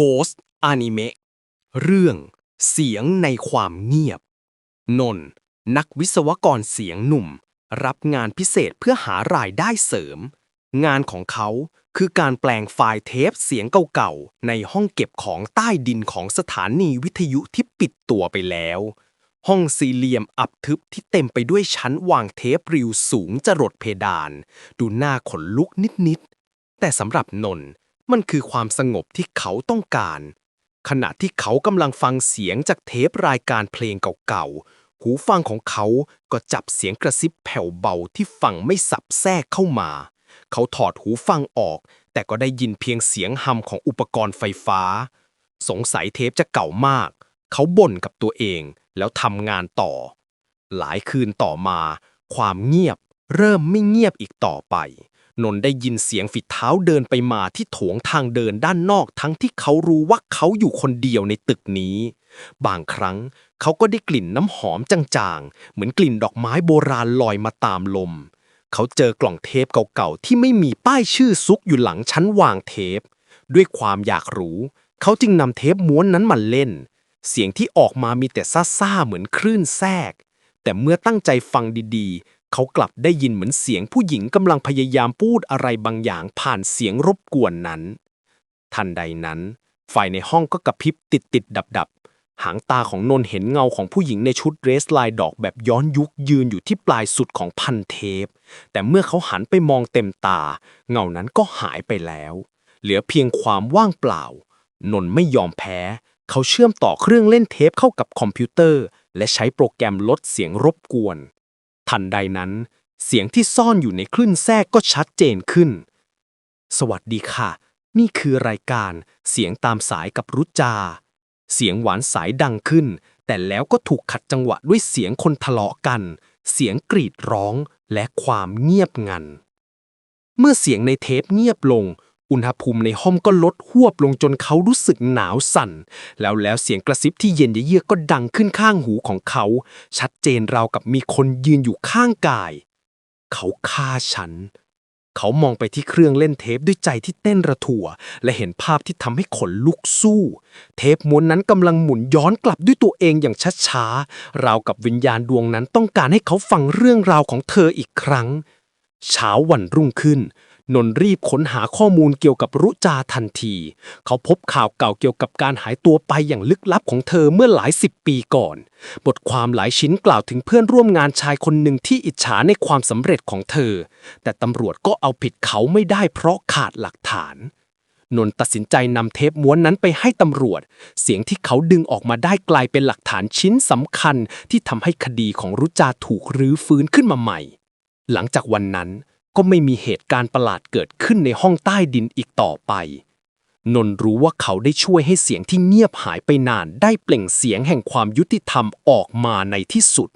Ghost Anime เรื่องเสียงในความเงียบ นน นักวิศวกรเสียงหนุ่ม รับงานพิเศษเพื่อหารายได้เสริม งานของเขาคือการแปลงไฟล์เทปเสียงเก่าๆ ในห้องเก็บของใต้ดินของสถานีวิทยุที่ปิดตัวไปแล้ว ห้องสี่เหลี่ยมอับทึบที่เต็มไปด้วยชั้นวางเทปริวสูงจรดเพดาน ดูหน้าขนลุกนิดๆ แต่สำหรับนน มันคือความสงบที่เขาต้องการ ขณะที่เขากำลังฟังเสียงจากเทปรายการเพลงเก่าๆ หูฟังของเขาก็จับเสียงกระซิบแผ่วเบาที่ฟังไม่สับแทรกเข้ามา เขาถอดหูฟังออก แต่ก็ได้ยินเพียงเสียงฮัมของอุปกรณ์ไฟฟ้า สงสัยเทปจะเก่ามาก เขาบ่นกับตัวเองแล้วทำงานต่อ หลายคืนต่อมา ความเงียบเริ่มไม่เงียบอีกต่อไป นนได้ยินเสียงฝีเท้าเดินไปมาที่โถงทางเดินด้านนอกทั้งที่เขารู้ว่าเขาอยู่คนเดียวในตึกนี้ บางครั้งเขาก็ได้กลิ่นน้ำหอมจางๆ เหมือนกลิ่นดอกไม้โบราณลอยมาตามลม เขาเจอกล่องเทปเก่าๆ ที่ไม่มีป้ายชื่อซุกอยู่หลังชั้นวางเทป ด้วยความอยากรู้ เขาจึงนำเทปม้วนนั้นมาเล่น เสียงที่ออกมามีแต่ซ่าๆเหมือนคลื่นแทรกแต่เมื่อตั้งใจฟังดีๆ เขากลับได้ยินเหมือนเสียงผู้หญิงกำลังพยายามพูดอะไรบางอย่างผ่านเสียงรบกวนนั้น ทันใดนั้น ไฟในห้องก็กระพริบติดติดดับดับหางตาของนนท์เห็นเงาของผู้หญิงในชุดเรสลายดอกแบบย้อนยุคยืนอยู่ที่ปลายสุดของพันเทป แต่เมื่อเขาหันไปมองเต็มตา เงานั้นก็หายไปแล้ว เหลือเพียงความว่างเปล่า นนท์ไม่ยอมแพ้ เขาเชื่อมต่อเครื่องเล่นเทปเข้ากับคอมพิวเตอร์ และใช้โปรแกรมลดเสียงรบกวน ทันใดนั้น เสียงที่ซ่อนอยู่ในคลื่นแทรกก็ชัดเจนขึ้น สวัสดีค่ะ นี่คือรายการเสียงตามสายกับรุจา เสียงหวานสายดังขึ้น แต่แล้วก็ถูกขัดจังหวะด้วยเสียงคนทะเลาะกัน เสียงกรีดร้องและความเงียบงัน เมื่อเสียงในเทปเงียบลง อุณหภูมิในห้องก็ลดหวบลงจนเขารู้สึกหนาวสั่น แล้วแล้วเสียงกระซิบที่เย็นเยือกก็ดังขึ้นข้างหูของเขา ชัดเจนราวกับมีคนยืนอยู่ข้างกาย เขาฆ่าฉัน เขามองไปที่เครื่องเล่นเทปด้วยใจที่เต้นระทัว และเห็นภาพที่ทำให้ขนลุกสู้ เทปม้วนนั้นกำลังหมุนย้อนกลับด้วยตัวเองอย่างช้าๆ ราวกับวิญญาณดวงนั้นต้องการให้เขาฟังเรื่องราวของเธออีกครั้ง เช้าวันรุ่งขึ้น นนรีบค้นหาข้อมูลเกี่ยวกับรุจาทันที เขาพบข่าวเก่าเกี่ยวกับการหายตัวไปอย่างลึกลับของเธอเมื่อหลายสิบปีก่อน บทความหลายชิ้นกล่าวถึงเพื่อนร่วมงานชายคนหนึ่งที่อิจฉาในความสำเร็จของเธอ แต่ตำรวจก็เอาผิดเขาไม่ได้เพราะขาดหลักฐานนนตัดสินใจนำเทปม้วนนั้นไปให้ตำรวจ เสียงที่เขาดึงออกมาได้กลายเป็นหลักฐานชิ้นสำคัญที่ทำให้คดีของรุจาถูกรื้อฟื้นขึ้นมาใหม่ หลังจากวันนั้น ก็ไม่มีเหตุการณ์ประหลาดเกิดขึ้นในห้องใต้ดินอีกต่อไป นนท์รู้ว่าเขาได้ช่วยให้เสียงที่เงียบหายไปนานได้เปล่งเสียงแห่งความยุติธรรมออกมาในที่สุด